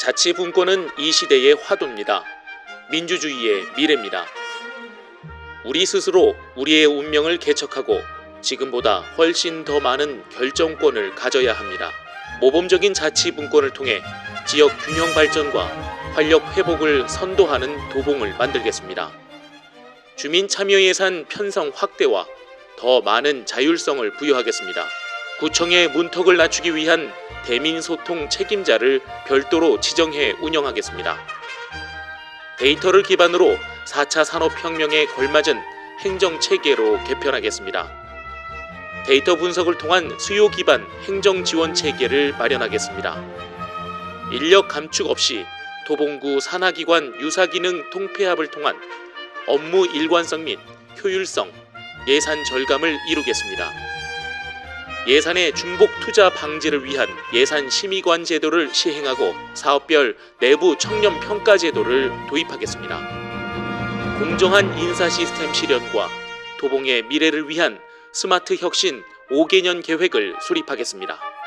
자치분권은 이 시대의 화두입니다. 민주주의의 미래입니다. 우리 스스로 우리의 운명을 개척하고 지금보다 훨씬 더 많은 결정권을 가져야 합니다. 모범적인 자치분권을 통해 지역 균형 발전과 활력 회복을 선도하는 도봉을 만들겠습니다. 주민 참여 예산 편성 확대와 더 많은 자율성을 부여하겠습니다. 구청의 문턱을 낮추기 위한 대민소통 책임자를 별도로 지정해 운영하겠습니다. 데이터를 기반으로 4차 산업혁명에 걸맞은 행정체계로 개편하겠습니다. 데이터 분석을 통한 수요 기반 행정 지원 체계를 마련하겠습니다. 인력 감축 없이 도봉구 산하기관 유사기능 통폐합을 통한 업무 일관성 및 효율성, 예산 절감을 이루겠습니다. 예산의 중복 투자 방지를 위한 예산 심의관 제도를 시행하고 사업별 내부 청렴 평가 제도를 도입하겠습니다. 공정한 인사 시스템 실현과 도봉의 미래를 위한 스마트 혁신 5개년 계획을 수립하겠습니다.